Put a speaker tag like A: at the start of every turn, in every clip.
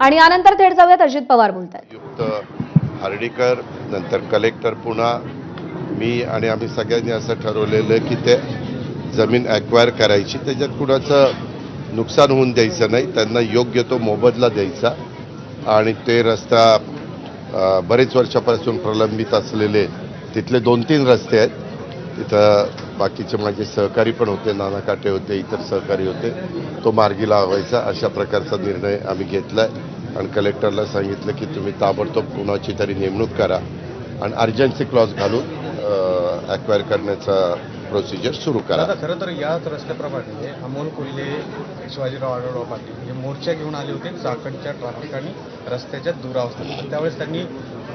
A: आणि यानंतर थेट जाऊयात अजित पवार बोलतात
B: युक्त हर्डीकर नंतर कलेक्टर पुन्हा मी आणि आम्ही सगळ्यांनी असं ठरवलेलं की ते जमीन ॲक्वायर करायची. त्याच्यात कुणाचं नुकसान होऊन द्यायचं नाही त्यांना योग्य तो मोबदला द्यायचा. आणि ते रस्ता बरेच वर्षापासून प्रलंबित असलेले तिथले दोन तीन रस्ते आहेत. तिथं बाकीचे माझे सहकारी पण होते नाना काटे होते इतर सहकारी होते. तो मार्गी लावायचा अशा प्रकारचा निर्णय आम्ही घेतला आहे आणि कलेक्टरला सांगितलं की तुम्ही ताबडतोब कुणाची तरी नेमणूक करा आणि अर्जन्सी क्लॉज घालून ॲक्वायर करण्याचा प्रोसिजर सुरू करा.
C: खरं तर याच रस्त्याप्रमाणे अमोल कोल्हे शिवाजीराव आढळराव पाटील हे मोर्चा घेऊन आले होते चाकणच्या ट्रॅफिक आणि रस्त्याच्या दुरावस्थेत. त्यावेळेस त्यांनी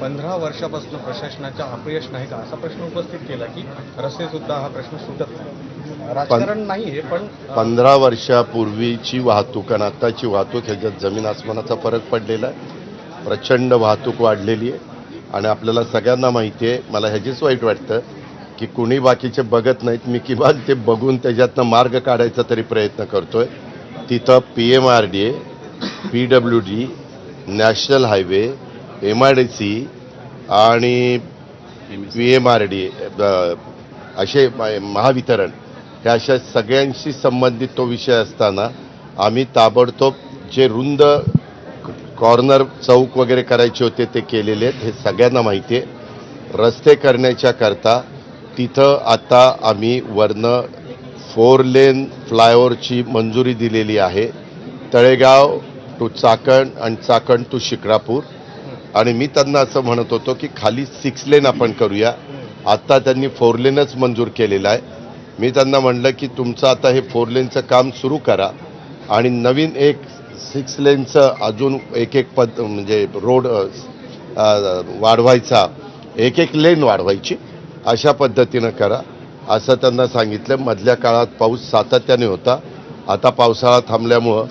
C: पंधरा वर्षापासून प्रशासनाच्या अपयश नाही का असा प्रश्न उपस्थित केला की रस्तेसुद्धा हा प्रश्न सुटत नाही. राजकारण नाही पण
B: पंधरा वर्षापूर्वीची वाहतूक आणि आत्ताची वाहतूक ह्याच्यात जमीन आसमानाचा फरक पडलेला आहे प्रचंड वाहतूक वाढलेली आहे आणि आपल्याला सगळ्यांना माहिती आहे मला ह्याचीच वाईट वाटतं की कुणी बाकीचे बघत नाहीत मी किमान ते बघून त्याच्यातनं मार्ग काढायचा तरी प्रयत्न करतोय. तिथं P M R D A P W D national highway M I D C आणि पी एम आर डी असे महावितरण ह्या अशा सगळ्यांशी संबंधित तो विषय असताना आम्ही ताबडतोब जे रुंद कॉर्नर चौक वगैरे करायचे होते ते केलेले आहेत हे सगळ्यांना माहिती आहे. रस्ते करण्याच्या करता तिथं आता आम्ही वरनं फोर लेन फ्लायओव्हरची मंजुरी दिलेली आहे. तळेगाव टू चाकण आणि चाकण टू शिक्रापूर. आणि मी त्यांना असं म्हणत होतो की खाली सिक्स लेन आपण करूया. आत्ता त्यांनी फोर लेनच मंजूर केलेला आहे. मी त्यांना म्हणलं की तुमचं आता हे फोर लेनचं काम सुरू करा आणि नवीन एक सिक्स लेनचं अजून एक एक पद म्हणजे रोड वाढवायचा एक एक लेन वाढवायची अशा पद्धतीनं करा. असं त्यांना सांगितलं. मधल्या काळात पाऊस सातत्याने होता. आता पावसाळा थांबल्यामुळं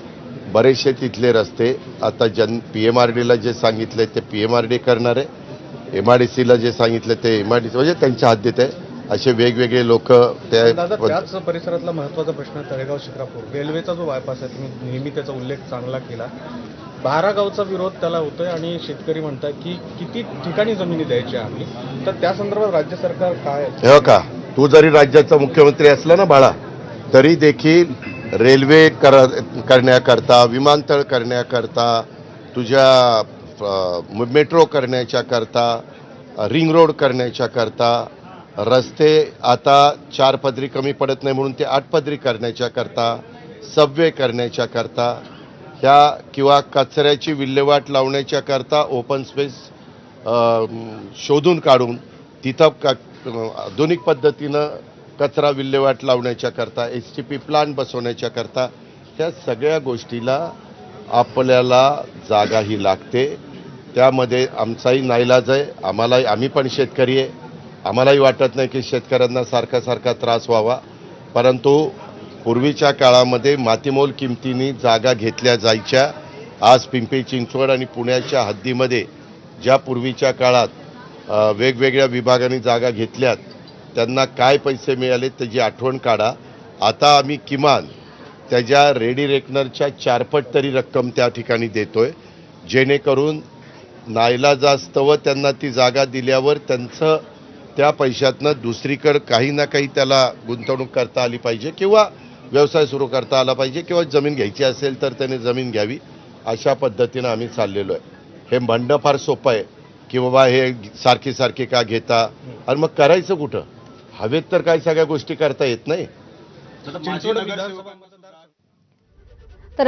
B: बरेचसे तिथले रस्ते आता जन पी एम आर डीला जे सांगितले ते पी एम आर डी करणार आहे एम आर डी सीला जे सांगितलं ते एम आर डी म्हणजे त्यांच्या हद्दीत आहे. असे वेगवेगळे लोक त्या
C: त्याच परिसरातला महत्त्वाचा प्रश्न तळेगाव शिक्रापूर. रेल्वेचा जो बायपास आहे तुम्ही नेहमी त्याचा उल्लेख चांगला केला. बारा गावचा विरोध त्याला होतोय आणि शेतकरी म्हणतात की किती ठिकाणी जमिनी द्यायची आम्ही तर त्या संदर्भात राज्य सरकार काय
B: हे का? तू जरी राज्याचा मुख्यमंत्री असला ना बाळा तरी देखील रेल्वे कर करण्याकरता विमानतळ करण्याकरता तुझ्या मेट्रो करण्याच्या करता रिंग रोड करण्याच्या करता रस्ते आता चार पदरी कमी पडत नाही म्हणून ते आठ पदरी करण्याच्या करता सबवे करण्याच्या करता ह्या किंवा कचऱ्याची विल्हेवाट लावण्याच्या करता ओपन स्पेस शोधून काढून तिथं क आधुनिक पद्धतीनं कचरा विल्हेवाट लावण्याच्या करता एस टी पी प्लांट बसवण्याच्या करता ह्या सगळ्या गोष्टीला आपल्याला जागाही लागते. त्यामध्ये आमचाही नाईलाज आहे. आम्हालाही आम्ही पण शेतकरी आहे. आम्हालाही वाटत नाही की शेतकऱ्यांना सारखा सारखा त्रास व्हावा. परंतु पूर्वीच्या काळामध्ये मातीमोल किमतीने जागा घेतल्या जायच्या. आज पिंपरी चिंचवड आणि पुण्याच्या हद्दीमध्ये ज्या पूर्वीच्या काळात वेगवेगळ्या विभागांनी जागा घेतल्यात त्यांना काय पैसे मिळाले त्याची आठवण काढा. आता आम्ही किमान त्याच्या रेडी रेकनरच्या चारपट तरी रक्कम त्या ठिकाणी देतो आहे जेणेकरून नाईलाजास्तव त्यांना ती जागा दिल्यावर त्यांचं त्या पैशातनं दुसरीकडं काही ना काही त्याला गुंतवणूक करता आली पाहिजे किंवा व्यवसाय सुरू करता आला पाहिजे किंवा जमीन घ्यायची असेल तर त्याने जमीन घ्यावी अशा पद्धतीनं आम्ही चाललेलो आहे. हे म्हणणं फार सोपं आहे की बाबा हे सारखी सारखी का घेता? आणि मग करायचं कुठं? हवेत तर काय सगळ्या गोष्टी करता येत नाही.
A: तर